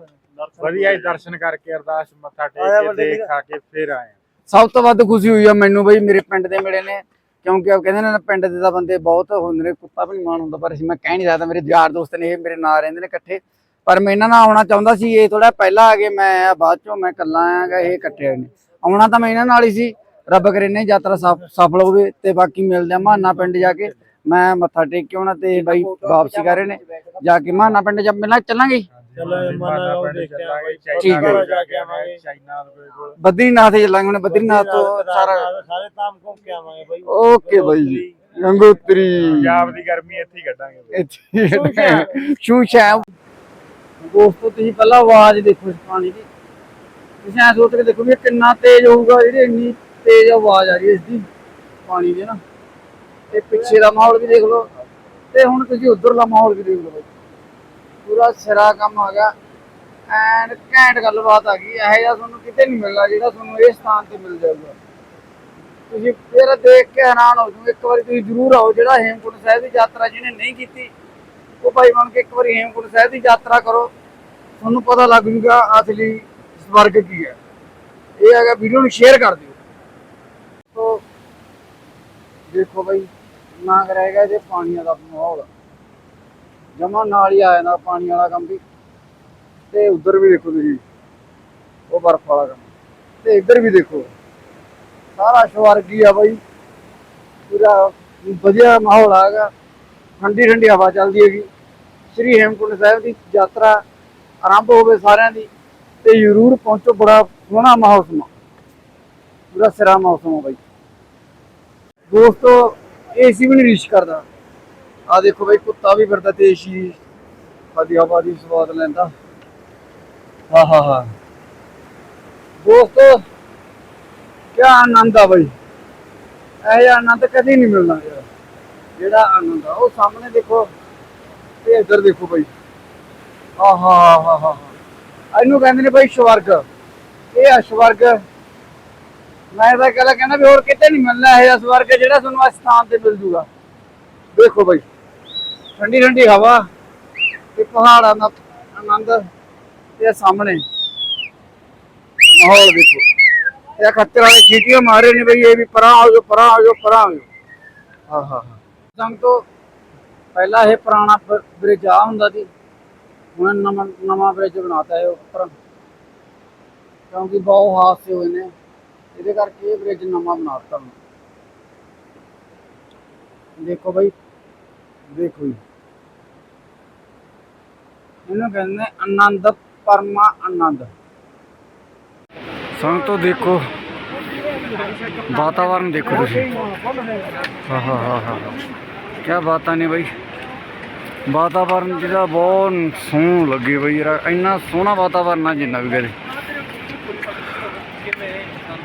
ਵਧੀਆ ਹੀ ਦਰਸ਼ਨ ਕਰਕੇ ਅਰਦਾਸ ਮੱਥਾ ਟੇਕ ਕੇ ਦੇਖ ਖਾ ਕੇ ਫਿਰ ਆਏ ਸਭ ਤੋਂ ਵੱਧ ਖੁਸ਼ੀ ਹੋਈ ਆ ਮੈਨੂੰ ਬਈ ਮੇਰੇ ਪਿੰਡ ਦੇ ਮਿਲੇ ਨੇ। ਕਿਉਂਕਿ ਉਹ ਕਹਿੰਦੇ ਨੇ ਪਿੰਡ ਦੇ ਤਾਂ ਬੰਦੇ ਬਹੁਤ ਹੁੰਦੇ ਨੇ ਕੁੱਤਾ ਵੀ ਨੀ ਮਾਣ ਹੁੰਦਾ ਪਰ ਅਸੀਂ ਮੈਂ ਕਹਿ ਨਹੀਂ ਸਕਦਾ ਮੇਰੇ ਯਾਰ ਦੋਸਤ ਨੇ ਇਹ ਮੇਰੇ ਨਾਲ ਰਹਿੰਦੇ ਨੇ ਇਕੱਠੇ। ਪਰ ਮੈਂ ਇਹਨਾਂ ਨਾਲ ਆਉਣਾ ਚਾਹੁੰਦਾ ਸੀ ਇਹ ਥੋੜਾ ਪਹਿਲਾਂ ਆ ਗਏ ਮੈਂ ਬਾਅਦ ਚੋਂ ਮੈਂ ਇਕੱਲਾ ਆਇਆਗਾ ਇਹ ਇਕੱਠੇ ਨੇ। ਆਉਣਾ ਤਾਂ ਮੈਂ ਇਹਨਾਂ ਨਾਲ ਹੀ ਸੀ ਰੱਬ ਕਰੇ ਨੇ ਯਾਤਰਾ ਸਫ- ਸਫਲ ਹੋਵੇ ਤੇ ਬਾਕੀ ਮਿਲਦੇ ਆ ਮਾਨਾ ਪਿੰਡ ਜਾ ਕੇ। ਮੈਂ ਮੱਥਾ ਟੇਕ ਕੇ ਆਉਣਾ ਤੇ ਬਾਈ ਵਾਪਸੀ ਕਰ ਰਹੇ ਨੇ ਜਾ ਕੇ ਮਾਨਾ ਪਿੰਡ ਜਦ ਮਿਲਾਂ ਚੱਲਾਂਗੇ? ਠੀਕ ਹੈ। ਕੋਲ ਬਦਰੀਨਾਥ ਚੱਲਾਂਗੇ ਹੁਣ ਬਦਰੀਨਾਥ ਤੋਂ ਸਾਰਾ ਸਾਰੇ ਧਾਮ ਘੁੰਮ ਕੇ ਆਵਾਂਗੇ ਬਾਈ। ਓਕੇ ਬਾਈ ਜੀ ਗੰਗੋਤਰੀ ਪੰਜਾਬ ਦੀ ਗਰਮੀ ਇੱਥੇ ਹੀ ਕੱਢਾਂਗੇ ਇੱਥੇ ਸ਼ੂ ਸ਼ੈਮ ਦੋਸਤੋ, ਤੁਸੀਂ ਪਹਿਲਾਂ ਆਵਾਜ਼ ਦੇਖੋ ਇਸ ਪਾਣੀ ਦੀ। ਤੁਸੀਂ ਐ ਸੋਚ ਕੇ ਦੇਖੋ ਵੀ ਕਿੰਨਾ ਤੇਜ਼ ਹੋਊਗਾ, ਜਿਹੜੀ ਇੰਨੀ ਤੇਜ਼ ਆਵਾਜ਼ ਆ ਰਹੀ ਇਸ ਦੀ ਪਾਣੀ ਦੀ ਨਾ। ਤੇ ਪਿੱਛੇ ਦਾ ਮਾਹੌਲ ਵੀ ਦੇਖ ਲਓ ਤੇ ਹੁਣ ਤੁਸੀਂ ਉਧਰਲਾ ਮਾਹੌਲ ਵੀ ਦੇਖ ਲਓ ਪੂਰਾ ਸਿਰਾ ਕੰਮ ਆ ਗਿਆ। ਐਨ ਘੈਂਟ ਗੱਲਬਾਤ ਆ ਗਈ। ਇਹ ਜਿਹਾ ਤੁਹਾਨੂੰ ਕਿਤੇ ਨਹੀਂ ਮਿਲਣਾ ਜਿਹੜਾ ਤੁਹਾਨੂੰ ਇਹ ਸਥਾਨ ਤੇ ਮਿਲ ਜਾਊਗਾ। ਤੁਸੀਂ ਫਿਰ ਦੇਖ ਕੇ ਹੈਰਾਨ ਹੋ ਜਾਓਗੇ ਇੱਕ ਵਾਰੀ ਤੁਸੀਂ ਜ਼ਰੂਰ ਆਓ ਜਿਹੜਾ ਹੇਮਕੁੰਟ ਸਾਹਿਬ ਦੀ ਯਾਤਰਾ ਜਿਹਨੇ ਨਹੀਂ ਕੀਤੀ ਉਹ ਭਾਈ ਬਣ ਕੇ ਇੱਕ ਵਾਰੀ ਹੇਮਕੁੰਟ ਸਾਹਿਬ ਦੀ ਯਾਤਰਾ ਕਰੋ। ਤੁਹਾਨੂੰ ਪਤਾ ਲੱਗ ਜੂਗਾ ਅਸਲੀ ਸਵਰਗ ਕੀ ਹੈ। ਇਹ ਹੈਗਾ, ਵੀਡੀਓ ਨੂੰ ਸ਼ੇਅਰ ਕਰ ਦਿਓ। ਤੋ ਦੇਖੋ ਬਈ ਨਾ ਕਰੇਗਾ ਜੇ ਪਾਣੀਆਂ ਦਾ ਮਾਹੌਲ। ਜਮਾ ਨਾਲ ਹੀ ਆ ਜਾਂਦਾ ਪਾਣੀ ਵਾਲਾ ਕੰਮ ਵੀ। ਤੇ ਉਧਰ ਵੀ ਦੇਖੋ ਤੁਸੀਂ, ਉਹ ਬਰਫ ਵਾਲਾ ਕੰਮ। ਤੇ ਇੱਧਰ ਵੀ ਦੇਖੋ, ਸਾਰਾ ਸਵਰਗ ਹੀ ਆ ਬਾਈ ਪੂਰਾ ਵਧੀਆ ਮਾਹੌਲ ਆਗਾ ਠੰਡੀ ਠੰਡੀ ਹਵਾ ਚੱਲਦੀ ਹੈਗੀ। ਸ੍ਰੀ ਹੇਮਕੁੰਟ ਸਾਹਿਬ ਦੀ ਯਾਤਰਾ ਆਰੰਭ ਹੋਵੇ ਸਾਰਿਆਂ ਦੀ ਤੇ ਜ਼ਰੂਰ ਪਹੁੰਚੋ, ਬੜਾ ਸੋਹਣਾ ਮੌਸਮ ਆ। ਪੂਰਾ ਸਿਰਾ ਮੌਸਮ ਆ ਬਾਈ। ਦੋਸਤੋ ਏਸੀ ਵੀ ਨਹੀਂ ਰਿਸ਼ ਕਰਦਾ। ਆ ਦੇਖੋ ਬਾਈ, ਕੁੱਤਾ ਵੀ ਫਿਰਦਾ ਤੇ ਏਸੀ ਸਾਡੀ ਹਵਾ ਦੀ ਸਵਾਦ ਲੈਂਦਾ। ਹਾ ਹਾ ਹਾ। ਦੋਸਤੋ ਕੀ ਆਨੰਦ ਆ ਬਾਈ। ਇਹ ਆਨੰਦ ਕਦੇ ਨਹੀਂ ਮਿਲਣਾ ਯਾਰ। ਜਿਹੜਾ ਆਨੰਦ ਆ, ਉਹ ਸਾਹਮਣੇ ਦੇਖੋ ਤੇ ਇੱਧਰ ਦੇਖੋ ਬਾਈ। ਆਹਾ ਹਾ ਹਾ ਇਹਨੂੰ ਕਹਿੰਦੇ ਨੇ ਬਾਈ ਸਵਰਗ। ਇਹ ਆ ਸਵਰਗ। ਮੈਂ ਤਾਂ ਕਹਿੰਦਾ ਕਹਿੰਦਾ ਵੀ ਹੋਰ ਕਿਤੇ ਨਹੀਂ ਮਿਲਣਾ ਇਹ ਸਵਰਗ ਜਿਹੜਾ ਤੁਹਾਨੂੰ ਇਸ ਸਥਾਨ ਤੇ ਮਿਲ ਜੂਗਾ। ਦੇਖੋ ਬਾਈ, ਠੰਡੀ ਠੰਡੀ ਹਵਾ ਤੇ ਪਹਾੜਾਂ ਦਾ ਆਨੰਦ ਤੇ ਸਾਹਮਣੇ। ਮਾਹੌਲ ਦੇਖੋ। ਇਹ ਖੱਤਰ ਵਾਲੇ ਚੀਟੀਆਂ ਮਾਰੇ ਨੇ ਬਈ, ਇਹ ਵੀ ਪਰਾਂ ਹੋ ਪਰਾਂ ਹੋ ਪਰਾਂ ਹੋ ਜਾਓ। ਹਾਂ ਸੰਗ ਤੋਂ ਪਹਿਲਾਂ ਇਹ ਪੁਰਾਣਾ ਬ੍ਰਿਜ ਆ ਹੁੰਦਾ ਸੀ। ਹੁਣ ਨਵਾਂ ਨਵਾਂ ਬ੍ਰਿਜ ਬਣਾਤਾ ਹੈ ਉੱਪਰ। ਕਿਉਂਕਿ ਬਹੁਤ ਹਾਦਸੇ ਹੋਏ ਨੇ। ਇਹਦੇ ਕਰਕੇ ਇਹ ਬ੍ਰਿਜ ਨਵਾਂ ਬਣਾਤਾ ਹੁਣ। ਦੇਖੋ ਬਈ, ਦੇਖੋ ਜੀ। ਇਹਨੂੰ ਕਹਿੰਦੇ ਆਨੰਦ, ਪਰਮਾ ਆਨੰਦ। ਸੰਗਤੋ ਦੇਖੋ। ਵਾਤਾਵਰਨ ਦੇਖੋ ਤੁਸੀਂ। ਹਾਂ ਹਾਂ ਹਾਂ ਹਾਂ ਕੀ ਬਾਤਾਂ ਨੇ ਬਈ। ਵਾਤਾਵਰਨ ਜਿਹੜਾ ਬਹੁਤ ਸੋਹਣ ਲੱਗੇ ਬਈ ਯਾਰ, ਇੰਨਾ ਸੋਹਣਾ ਵਾਤਾਵਰਨ ਆ ਜਿੰਨਾ ਵੀ ਕਰੇ।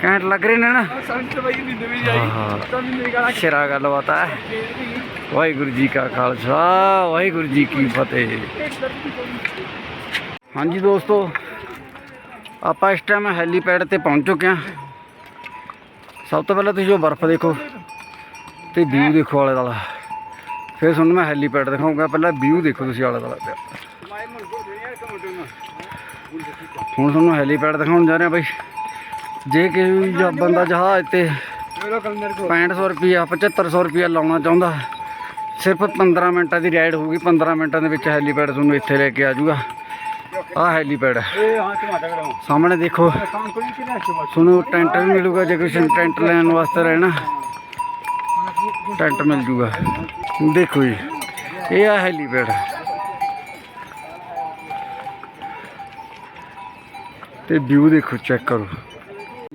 ਘੈਂਟ ਲੱਗ ਰਹੇ ਨੇ ਨਾ। ਸੰਤ ਸ਼ੇਰਾ ਗੱਲਬਾਤ ਹੈ ਵਾਹਿਗੁਰੂ ਜੀ ਕਾ ਖਾਲਸਾ, ਵਾਹਿਗੁਰੂ ਜੀ ਕੀ ਫਤਿਹ। ਹਾਂਜੀ ਦੋਸਤੋ, ਆਪਾਂ ਇਸ ਟਾਈਮ ਹੈਲੀਪੈਡ ਤੇ ਪਹੁੰਚ ਚੁੱਕੇ ਹਾਂ। ਸਭ ਤੋਂ ਪਹਿਲਾਂ ਤੁਸੀਂ ਜੋ ਬਰਫ਼ ਦੇਖੋ ਤੇ ਵਿਊ ਦੇਖੋ ਆਲੇ ਦੁਆਲਾ। ਫਿਰ ਤੁਹਾਨੂੰ ਮੈਂ ਹੈਲੀਪੈਡ ਦਿਖਾਉਂਗਾ, ਪਹਿਲਾਂ ਵਿਊ ਦੇਖੋ ਤੁਸੀਂ ਆਲੇ ਦੁਆਲਾ ਪਿਆ। ਹੁਣ ਤੁਹਾਨੂੰ ਹੈਲੀਪੈਡ ਦਿਖਾਉਣ ਜਾ ਰਿਹਾ ਹਾਂ ਬਈ। ਜੇ ਕੋਈ ਜਾਂ ਬੰਦਾ ਜਹਾਜ਼ ਤੇ 6500 ਰੁਪਿਆ 7500 ਰੁਪਿਆ ਲਾਉਣਾ ਚਾਹੁੰਦਾ, ਸਿਰਫ 15 ਮਿੰਟਾਂ ਦੀ ਰਾਈਡ ਹੋਊਗੀ 15 ਮਿੰਟਾਂ ਦੇ ਵਿੱਚ ਹੈਲੀਪੈਡ ਤੁਹਾਨੂੰ ਇੱਥੇ ਲੈ ਕੇ ਆ ਜਾਊਗਾ। ਆਹ ਹੈਲੀਪੈਡ। ਸਾਹਮਣੇ ਦੇਖੋ, ਤੁਹਾਨੂੰ ਟੈਂਟ ਵੀ ਮਿਲੂਗਾ, ਜੇ ਕਿਸੇ ਨੇ ਟੈਂਟ ਲੈਣ ਵਾਸਤੇ ਰਹਿਣਾ, ਟੈਂਟ ਮਿਲ ਜੂਗਾ। ਦੇਖੋ ਜੀ, ਇਹ ਆ ਹੈਲੀਪੈਡ। ਤੇ ਵਿਊ ਦੇਖੋ ਚੈੱਕ ਕਰੋ।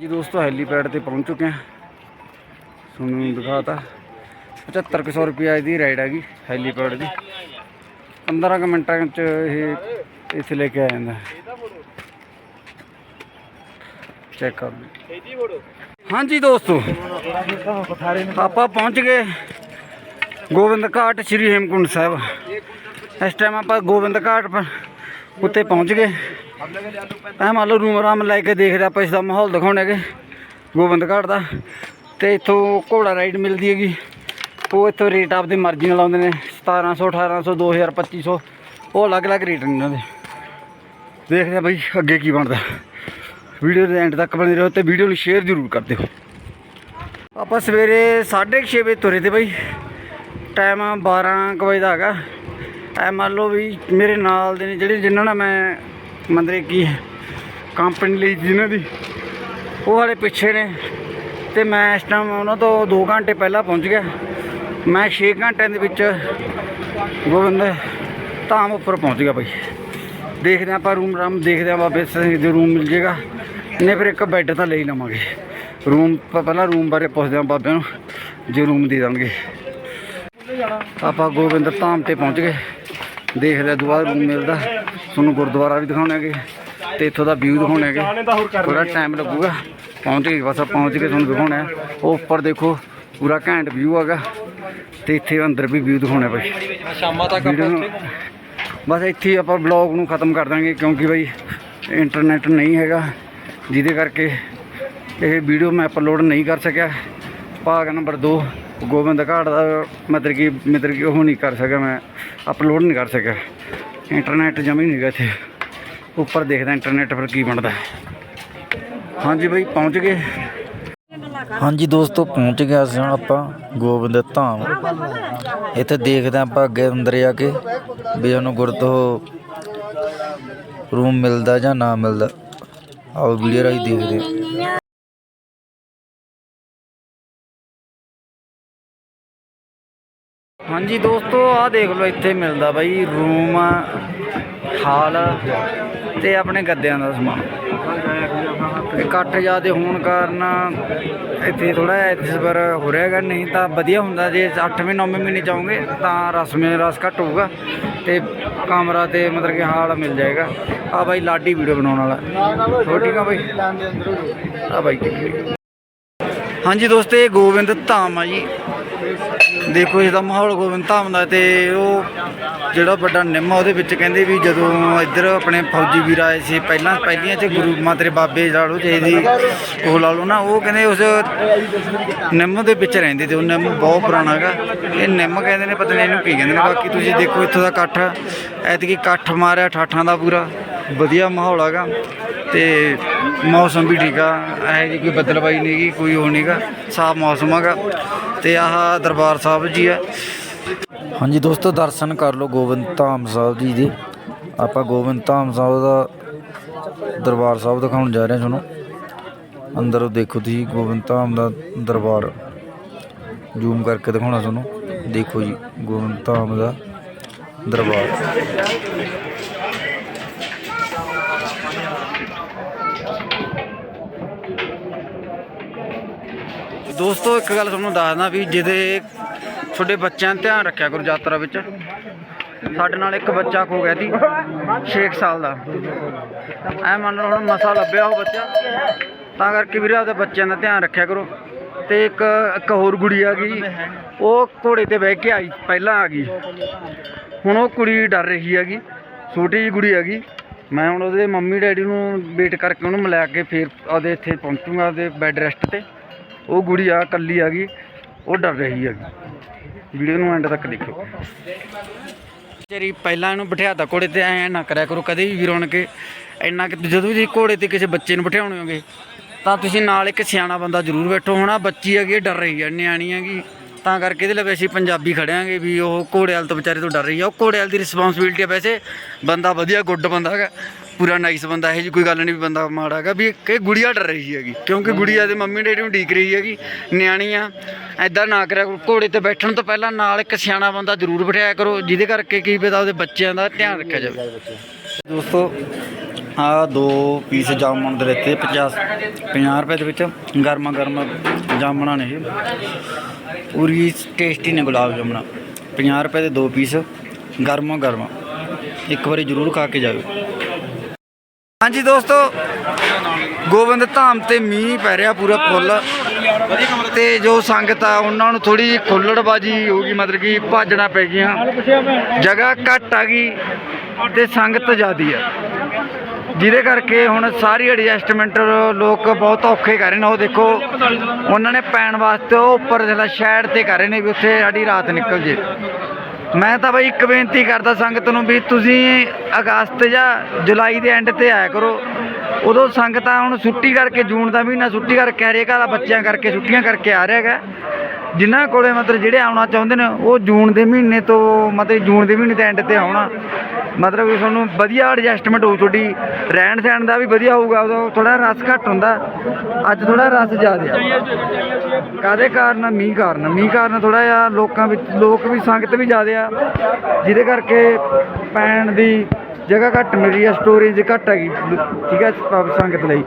ਜੀ ਦੋਸਤੋ, ਹੈਲੀਪੈਡ ਤੇ ਪਹੁੰਚ ਚੁੱਕੇ ਹਾਂ। ਤੁਹਾਨੂੰ ਦਿਖਾਤਾ। 7500 ਰੁਪਏ ਦੀ ਰਾਈਡ ਹੈਗੀ, ਹੈਲੀਪੈਡ ਦੀ। 15 ਕੁ ਮਿੰਟਾਂ ਚ ਇਹ ਇੱਥੇ ਲੈ ਕੇ ਆ ਜਾਂਦਾ। ਚੈੱਕ ਕਰ। ਲਓ ਹਾਂਜੀ ਦੋਸਤੋ, ਆਪਾਂ ਪਹੁੰਚ ਗਏ। ਗੋਬਿੰਦ ਘਾਟ ਸ੍ਰੀ ਹੇਮਕੁੰਡ ਸਾਹਿਬ। ਇਸ ਟਾਈਮ ਆਪਾਂ ਗੋਬਿੰਦ ਘਾਟ ਉੱਤੇ ਪਹੁੰਚ ਗਏ। ਐ ਮੰਨ ਲਓ ਰੂਮ ਆਰਾਮ ਲੈ ਕੇ ਦੇਖਦੇ ਆਪਾਂ, ਇਸ ਦਾ ਮਾਹੌਲ ਹੈਗੇ। ਗੋਬਿੰਦ ਘਾਟ ਦਾ। ਤੇ ਇੱਥੋਂ ਘੋੜਾ ਰਾਈਡ ਮਿਲਦੀ ਹੈਗੀ। ਉਹ ਇੱਥੋਂ ਰੇਟ ਆਪਦੀ ਮਰਜ਼ੀ ਨਾਲ ਲਾਉਂਦੇ ਨੇ। 1700 1800 2000 2500 ਉਹ ਅਲੱਗ-ਅਲੱਗ ਰੇਟ ਨੇ ਇਹਨਾਂ ਦੇ। ਦੇਖਦੇ ਆ ਬਈ ਅੱਗੇ ਕੀ ਬਣਦਾ। ਵੀਡੀਓ ਦੇ ਐਂਡ ਤੱਕ ਬਣੇ ਰਹੋ ਤੇ ਵੀਡੀਓ ਨੂੰ ਸ਼ੇਅਰ ਜ਼ਰੂਰ ਕਰ ਦਿਓ। ਆਪਾਂ ਸਵੇਰੇ 6:30 ਵਜੇ ਤੁਰੇ ਤੇ ਬਈ। ਟਾਈਮ 12 ਕੁ ਵਜੇ ਦਾ ਹੈਗਾ। ਐ ਮੰਨ ਲਓ ਵੀ ਮੇਰੇ ਨਾਲ ਦੇ ਨੇ ਜਿਹੜੇ ਜਿਨ੍ਹਾਂ ਨਾਲ ਮੈਂ ਮੰਦਰੇ ਕੀ ਕੰਪਨੀ ਲਈ ਜਿਨ੍ਹਾਂ ਦੀ, ਉਹ ਵਾਲੇ ਪਿੱਛੇ ਨੇ। ਤੇ ਮੈਂ ਇਸ ਟਾਈਮ ਉਹਨਾਂ ਤੋਂ 2 ਘੰਟੇ ਪਹਿਲਾਂ ਪਹੁੰਚ ਗਿਆ। ਮੈਂ 6 ਘੰਟਿਆਂ ਦੇ ਵਿੱਚ ਗੋਬਿੰਦ ਧਾਮ ਉੱਪਰ ਪਹੁੰਚ ਗਿਆ ਬਈ। ਦੇਖਦੇ ਆਪਾਂ ਰੂਮ ਰਾਮ, ਦੇਖਦੇ ਹਾਂ ਬਾਬੇ ਸਿੰਘ ਦੇ ਰੂਮ ਮਿਲ ਜੇਗਾ। ਨਹੀਂ ਫਿਰ ਇੱਕ ਬੈੱਡ ਤਾਂ ਲੈ ਹੀ ਲਵਾਂਗੇ। ਰੂਮ ਪਹਿਲਾਂ ਰੂਮ ਬਾਰੇ ਪੁੱਛਦੇ ਹਾਂ ਬਾਬਿਆਂ ਨੂੰ, ਜੇ ਰੂਮ ਦੇ ਦੇਣਗੇ ਆਪਾਂ ਗੋਬਿੰਦ ਧਾਮ ਤੇ ਪਹੁੰਚ ਗਏ। ਦੇਖਦੇ ਹਾਂ ਦੁਬਾਰਾ ਰੂਮ ਮਿਲਦਾ। ਤੁਹਾਨੂੰ ਗੁਰਦੁਆਰਾ ਵੀ ਦਿਖਾਉਣਗੇ ਤੇ ਇੱਥੋਂ ਦਾ ਵਿਊ ਦਿਖਾਉਣਗੇ ਥੋੜਾ ਟਾਈਮ ਲੱਗੂਗਾ। ਪਹੁੰਚ ਗਏ ਬਸ ਆਪਾਂ ਪਹੁੰਚ ਕੇ ਤੁਹਾਨੂੰ ਦਿਖਾਉਣਾ ਹੈ। ਉਹ ਉੱਪਰ ਦੇਖੋ ਪੂਰਾ ਘੈਂਟ ਵਿਊ ਹੈਗਾ। ਤੇ ਇੱਥੇ ਅੰਦਰ ਵੀ ਵਿਊ ਦਿਖਾਉਣਾ ਬਈ ਸ਼ਾਮਾਂ ਤੱਕ ਬਸ ਇੱਥੇ ਹੀ ਆਪਾਂ ਬਲੌਗ ਨੂੰ ਖਤਮ ਕਰ ਦਾਂਗੇ ਕਿਉਂਕਿ ਬਈ ਇੰਟਰਨੈਟ ਨਹੀਂ ਹੈਗਾ। ਜਿਹਦੇ ਕਰਕੇ ਇਹ ਵੀਡੀਓ ਮੈਂ ਅਪਲੋਡ ਨਹੀਂ ਕਰ ਸਕਿਆ। ਭਾਗ ਨੰਬਰ 2 ਗੋਬਿੰਦ ਘਾਟ ਦਾ ਮਤਲਬ ਕਿ ਮਤਲਬ ਕਿ ਉਹ ਨਹੀਂ ਕਰ ਸਕਿਆ ਮੈਂ ਅਪਲੋਡ ਨਹੀਂ ਕਰ ਸਕਿਆ। ਇੰਟਰਨੈਟ ਜਮਾ ਹੀ ਨਹੀਂ ਹੈਗਾ ਇੱਥੇ। ਉੱਪਰ ਦੇਖਦਾ ਇੰਟਰਨੈਟ ਪਰ ਕੀ ਬਣਦਾ। ਹਾਂਜੀ ਬਈ, ਪਹੁੰਚ ਗਏ। ਹਾਂਜੀ ਦੋਸਤੋ, ਪਹੁੰਚ ਗਿਆ ਸੀ ਆਪਾਂ ਗੋਬਿੰਦ ਧਾਮ। ਇੱਥੇ ਦੇਖਦੇ ਹਾਂ ਆਪਾਂ ਅੱਗੇ ਅੰਦਰ ਜਾ ਕੇ ਵੀ ਉਹਨੂੰ ਗੁਰਦੋ ਰੂਮ ਮਿਲਦਾ ਜਾਂ ਨਾ ਮਿਲਦਾ। ਆਓ ਵੀਡੀਓ ਰਾਹੀਂ ਦੇਖਦੇ ਹਾਂਜੀ ਦੋਸਤੋ ਆਹ ਦੇਖ ਲਓ ਇੱਥੇ ਮਿਲਦਾ ਬਾਈ ਰੂਮ ਹਾਲ ਤੇ ਆਪਣੇ ਗੱਦਿਆਂ ਦਾ ਸਮਾਨ। ਇਕੱਠ ਜ਼ਿਆਦੇ ਹੋਣ ਕਾਰਨ ਇੱਥੇ ਥੋੜਾ ਇਸ ਵਾਰ ਹੋ ਰਿਹਾ ਹੈਗਾ ਨਹੀਂ ਤਾਂ ਵਧੀਆ ਹੁੰਦਾ ਜੇ 8ਵੇਂ 9ਵੇਂ ਮਹੀਨੇ ਚਾਹੋਗੇ ਤਾਂ ਰਸਮੇ ਰਸ ਘੱਟ ਹੋਊਗਾ ਤੇ ਕਮਰਾ ਤੇ ਮਤਲਬ ਕਿ ਹਾਲ ਮਿਲ ਜਾਏਗਾ। ਆ ਬਾਈ ਲਾਡੀ ਵੀਡੀਓ ਬਣਾਉਣ ਵਾਲਾ। ਠੀਕ ਆ ਬਾਈ? ਆ ਬਾਈ ਹਾਂਜੀ ਦੋਸਤੋ ਇਹ ਗੋਬਿੰਦ ਧਾਮ ਆ ਜੀ। ਦੇਖੋ ਇਹਦਾ ਮਾਹੌਲ ਗੋਬਿੰਦ ਧਾਮ ਦਾ ਤੇ ਉਹ ਜਿਹੜਾ ਵੱਡਾ ਨਿੰਮ ਆ ਉਹਦੇ ਵਿੱਚ ਕਹਿੰਦੇ ਵੀ ਜਦੋਂ ਇੱਧਰ ਆਪਣੇ ਫੌਜੀ ਵੀਰ ਆਏ ਸੀ, ਪਹਿਲਾਂ ਪਹਿਲੀਆਂ ਚ ਗੁਰੂ ਮਾਤਰੇ ਬਾਬੇ ਲਾ ਲਓ ਜੇ ਦੀ ਉਹ ਲਾ ਲਓ ਨਾ, ਉਹ ਕਹਿੰਦੇ ਉਸ ਨਿੰਮ ਦੇ ਵਿੱਚ ਰਹਿੰਦੇ ਤੇ ਉਹ ਨਿੰਮ ਬਹੁਤ ਪੁਰਾਣਾ ਹੈਗਾ। ਇਹ ਨਿੰਮ ਕਹਿੰਦੇ ਨੇ, ਪਤਾ ਨਹੀਂ ਇਹਨੂੰ ਕੀ ਕਹਿੰਦੇ ਨੇ, ਬਾਕੀ ਤੁਸੀਂ ਦੇਖੋ ਇੱਥੋਂ ਦਾ ਇਕੱਠ, ਐਤਕੀ ਇਕੱਠ ਮਾਰਿਆ ਠਾਠਾਂ ਦਾ ਪੂਰਾ, ਵਧੀਆ ਮਾਹੌਲ ਹੈਗਾ। ਤੇ ਮੌਸਮ ਵੀ ਠੀਕ ਆ, ਇਹ ਜੀ ਕੋਈ ਬੱਦਲਬਾਈ ਨਹੀਂ ਗੀ ਕੋਈ ਉਹ ਨਹੀਂਗਾ ਸਾਫ਼ ਮੌਸਮ ਹੈਗਾ ਤੇ ਆਹ ਦਰਬਾਰ ਸਾਹਿਬ ਜੀ ਆ। ਹਾਂਜੀ ਦੋਸਤੋ, ਦਰਸ਼ਨ ਕਰ ਲਓ ਗੋਬਿੰਦ ਧਾਮ ਸਾਹਿਬ ਜੀ ਦੇ। ਆਪਾਂ ਗੋਬਿੰਦ ਧਾਮ ਸਾਹਿਬ ਦਾ ਦਰਬਾਰ ਸਾਹਿਬ ਦਿਖਾਉਣ ਜਾ ਰਹੇ ਹਾਂ ਤੁਹਾਨੂੰ। ਅੰਦਰ ਦੇਖੋ ਤੁਸੀਂ ਗੋਬਿੰਦ ਧਾਮ ਦਾ ਦਰਬਾਰ। ਜ਼ੂਮ ਕਰਕੇ ਦਿਖਾਉਣਾ ਤੁਹਾਨੂੰ। ਦੇਖੋ ਜੀ, ਗੋਬਿੰਦ ਧਾਮ ਦਾ ਦਰਬਾਰ। ਦੋਸਤੋ, ਇੱਕ ਗੱਲ ਤੁਹਾਨੂੰ ਦੱਸਦਾ ਵੀ ਜਿਹਦੇ ਤੁਹਾਡੇ ਬੱਚਿਆਂ ਦਾ ਧਿਆਨ ਰੱਖਿਆ ਕਰੋ ਯਾਤਰਾ ਵਿੱਚ। ਸਾਡੇ ਨਾਲ ਇੱਕ ਬੱਚਾ ਖੋ ਗਿਆ ਸੀ 6 ਸਾਲ ਦਾ। ਐ ਮੰਨ ਲਓ ਹੁਣ ਮਸਾ ਲੱਭਿਆ ਉਹ ਬੱਚਾ। ਤਾਂ ਕਰਕੇ ਵੀਰੇ ਆਪਦੇ ਬੱਚਿਆਂ ਦਾ ਧਿਆਨ ਰੱਖਿਆ ਕਰੋ। ਤੇ ਇੱਕ ਇੱਕ ਹੋਰ ਗੁੜੀ ਆ ਗਈ। ਉਹ ਘੋੜੇ ਤੇ ਬਹਿ ਕੇ ਆਈ, ਪਹਿਲਾਂ ਆ ਗਈ। ਹੁਣ ਉਹ ਕੁੜੀ ਡਰ ਰਹੀ ਹੈਗੀ। ਛੋਟੀ ਜਿਹੀ ਕੁੜੀ ਹੈਗੀ। ਮੈਂ ਹੁਣ ਉਹਦੇ ਮੰਮੀ ਡੈਡੀ ਨੂੰ ਵੇਟ ਕਰਕੇ ਉਹਨੂੰ ਮਿਲਾ ਕੇ ਫਿਰ ਉਹਦੇ ਇੱਥੇ ਪਹੁੰਚੂਗਾ ਉਹਦੇ ਬੈੱਡ ਰੈਸਟ ਤੇ। ਉਹ ਗੁੜੀ ਆ, ਕੱਲੀ ਆ ਗਈ, ਉਹ ਡਰ ਰਹੀ ਹੈਗੀ। ਵੀਡੀਓ ਨੂੰ ਐਂਡ ਤੱਕ ਦੇਖੋ ਚਰੀ ਪਹਿਲਾਂ ਇਹਨੂੰ ਬਿਠਾਤਾ ਘੋੜੇ ਤੇ, ਐ ਨਾ ਕਰਿਆ ਕਰੋ ਕਦੇ ਵੀ ਵੀਰੋਂ ਕੇ ਇੰਨਾ ਕਿ ਜਦੋਂ ਵੀ ਘੋੜੇ ਤੇ ਕਿਸੇ ਬੱਚੇ ਨੂੰ ਬਿਠਾਉਣੇ ਹੋਗੇ, ਤਾਂ ਤੁਸੀਂ ਨਾਲ ਇੱਕ ਸਿਆਣਾ ਬੰਦਾ ਜ਼ਰੂਰ ਬੈਠੋ। ਹੋਣਾ ਬੱਚੀ ਹੈਗੀ, ਇਹ ਡਰ ਰਹੀ ਹੈ, ਨਿਆਣੀ ਹੈਗੀ। ਤਾਂ ਕਰਕੇ ਇਹਦੇ ਲਈ ਅਸੀਂ ਪੰਜਾਬੀ ਖੜਿਆਂਗੇ ਵੀ ਉਹ ਘੋੜੇ ਵਾਲ ਤੋਂ ਵਿਚਾਰੇ ਤੋਂ ਡਰ ਰਹੀ ਆ ਉਹ ਘੋੜੇ ਵਾਲ ਦੀ ਰਿਸਪੌਂਸਿਬਿਲਟੀ ਹੈ ਵੈਸੇ। ਬੰਦਾ ਵਧੀਆ ਗੁੱਡ ਬੰਦਾ ਹੈਗਾ। ਪੂਰਾ ਨਾਈਸ ਬੰਦਾ ਇਹ ਜੀ ਕੋਈ ਗੱਲ ਨਹੀਂ ਵੀ ਬੰਦਾ ਮਾੜਾ ਹੈਗਾ ਵੀ ਕਿ ਗੁੜੀਆ ਡਰ ਰਹੀ ਹੈਗੀ ਕਿਉਂਕਿ ਗੁੜੀਆ ਦੇ ਮੰਮੀ ਡੈਡੀ ਨੂੰ ਢੀਕ ਰਹੀ ਹੈਗੀ ਨਿਆਣੀ ਆ ਐਦਾਂ ਨਾ ਕਰਿਆ ਕਰੋ ਘੋੜੇ ਤੇ ਬੈਠਣ ਤੋਂ ਪਹਿਲਾਂ ਨਾਲ ਇੱਕ ਸਿਆਣਾ ਬੰਦਾ ਜ਼ਰੂਰ ਬਿਠਾਇਆ ਕਰੋ ਜਿਹਦੇ ਕਰਕੇ ਕੀ ਪਤਾ ਉਹਦੇ ਬੱਚਿਆਂ ਦਾ ਧਿਆਨ ਰੱਖਿਆ ਜਾਵੇ। ਦੋਸਤੋ ਆ ਦੋ ਪੀਸ ਜਾਮਣ ਦੇ ਦਿੱਤੇ 50 50 ਰੁਪਏ ਦੇ ਵਿੱਚ ਗਰਮਾ ਗਰਮ ਜਾਮਣਾ ਨੇ ਇਹ। ਪੂਰੀ ਟੇਸਟੀ ਨੇ ਗੁਲਾਬ ਜਾਮਣਾ। 50 ਰੁਪਏ ਦੇ ਦੋ ਪੀਸ ਗਰਮਾ ਗਰਮ। ਇੱਕ ਵਾਰੀ ਜ਼ਰੂਰ ਖਾ ਕੇ ਜਾਇਓ। ਹਾਂਜੀ ਦੋਸਤੋ, ਗੋਬਿੰਦ ਧਾਮ ਤੇ ਮੀਂਹ ਪੈ ਰਿਹਾ ਪੂਰਾ ਫੁੱਲ। ਤੇ ਜੋ ਸੰਗਤ ਆ, ਉਹਨਾਂ ਨੂੰ ਥੋੜੀ ਜਿਹੀ ਖੁੱਲੜਬਾਜੀ ਹੋ ਗਈ, ਮਤਲਬ ਕਿ ਭਾਜਣਾ ਪੈ ਗਈਆਂ। ਜਗ੍ਹਾ ਘੱਟ ਆ ਗਈ ਤੇ ਸੰਗਤ ਜ਼ਿਆਦੀ ਆ। ਜਿਹਦੇ ਕਰਕੇ ਹੁਣ ਸਾਰੀ ਐਡਜਸਟਮੈਂਟ ਲੋਕ ਬਹੁਤ ਔਖੇ ਕਰ ਰਹੇ ਨੇ। ਉਹ ਦੇਖੋ, ਉਹਨਾਂ ਨੇ ਪੈਣ ਵਾਸਤੇ ਉਹ ਉੱਪਰ ਜਿਹੜਾ ਸ਼ੈਡ ਤੇ ਕਰ ਰਹੇ ਨੇ ਵੀ ਉੱਥੇ ਸਾਡੀ ਰਾਤ ਨਿਕਲ ਜੇ। ਮੈਂ ਤਾਂ ਬਈ ਇੱਕ ਬੇਨਤੀ ਕਰਦਾ ਸੰਗਤ ਨੂੰ ਵੀ ਤੁਸੀਂ ਅਗਸਤ ਜਾਂ ਜੁਲਾਈ ਦੇ ਐਂਡ ਤੇ ਆਇਆ ਕਰੋ। ਉਦੋਂ ਸੰਗਤਾਂ ਹੁਣ ਛੁੱਟੀ ਕਰਕੇ, ਜੂਨ ਦਾ ਮਹੀਨਾ ਛੁੱਟੀ ਕਰਕੇ ਆ ਰਿਹਾ ਬੱਚਿਆਂ ਕਰਕੇ, ਛੁੱਟੀਆਂ ਕਰਕੇ ਆ ਰਿਹਾ ਹੈਗਾ। ਜਿਨ੍ਹਾਂ ਕੋਲੇ ਮਤਲਬ ਜਿਹੜੇ ਆਉਣਾ ਚਾਹੁੰਦੇ ਨੇ, ਉਹ ਜੂਨ ਦੇ ਮਹੀਨੇ ਤੋਂ ਮਤਲਬ ਜੂਨ ਦੇ ਮਹੀਨੇ ਦੇ ਐਂਡ ਤੇ ਆਉਣਾ। ਮਤਲਬ ਵੀ ਤੁਹਾਨੂੰ ਵਧੀਆ ਐਡਜਸਟਮੈਂਟ ਹੋਊ ਤੁਹਾਡੀ। ਰਹਿਣ ਸਹਿਣ ਦਾ ਵੀ ਵਧੀਆ ਹੋਊਗਾ, ਉਦੋਂ ਥੋੜਾ ਰਸ ਘੱਟ ਹੁੰਦਾ। ਅੱਜ ਥੋੜਾ ਰਸ ਜ਼ਿਆਦਾ। ਆ ਕਾਦੇ ਕਾਰਨ ਮੀਂਹ ਕਾਰਨ। ਮੀਂਹ ਕਾਰਨ ਥੋੜਾ ਜਿਹਾ ਲੋਕਾਂ ਵਿੱਚ, ਲੋਕ ਵੀ ਸੰਗਤ ਵੀ ਜ਼ਿਆਦਾ ਆ। ਜਿਹਦੇ ਕਰਕੇ ਪੈਣ ਦੀ ਜਗ੍ਹਾ ਘੱਟ ਮਿਲ ਰਹੀ ਹੈ ਸਟੋਰੇਜ ਘੱਟ ਹੈਗੀ, ਠੀਕ ਹੈ ਸੰਗਤ ਲਈ।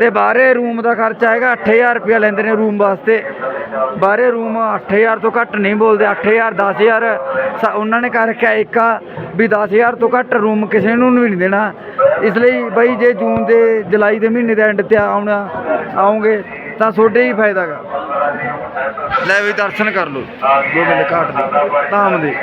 ਤੇ ਬਾਹਰੇ ਰੂਮ ਦਾ ਖਰਚਾ ਹੈਗਾ 8000 ਰੁਪਇਆ ਲੈਂਦੇ ਨੇ ਰੂਮ ਵਾਸਤੇ। ਬਾਹਰੇ ਰੂਮ 8000 ਤੋਂ ਘੱਟ ਨਹੀਂ ਬੋਲਦੇ 8000 10000 ਸ- ਉਹਨਾਂ ਨੇ ਕਰ ਰੱਖਿਆ ਇੱਕ ਆ ਵੀ 10000 ਤੋਂ ਘੱਟ ਰੂਮ ਕਿਸੇ ਨੂੰ ਵੀ ਨਹੀਂ ਦੇਣਾ। ਇਸ ਲਈ ਬਈ ਜੇ ਜੂਨ ਦੇ, ਜੁਲਾਈ ਦੇ ਮਹੀਨੇ ਦੇ ਐਂਡ ਤੇ ਆਉਣਾ, ਆਉਂਗੇ, ਤਾਂ ਤੁਹਾਡੇ ਹੀ ਫਾਇਦਾ ਗਾ ਲੈ ਵੀ ਦਰਸ਼ਨ ਕਰ ਲਓ ਗੋਬਿੰਦ ਘਾਟ ਦੇ, ਧਾਮ ਦੇ।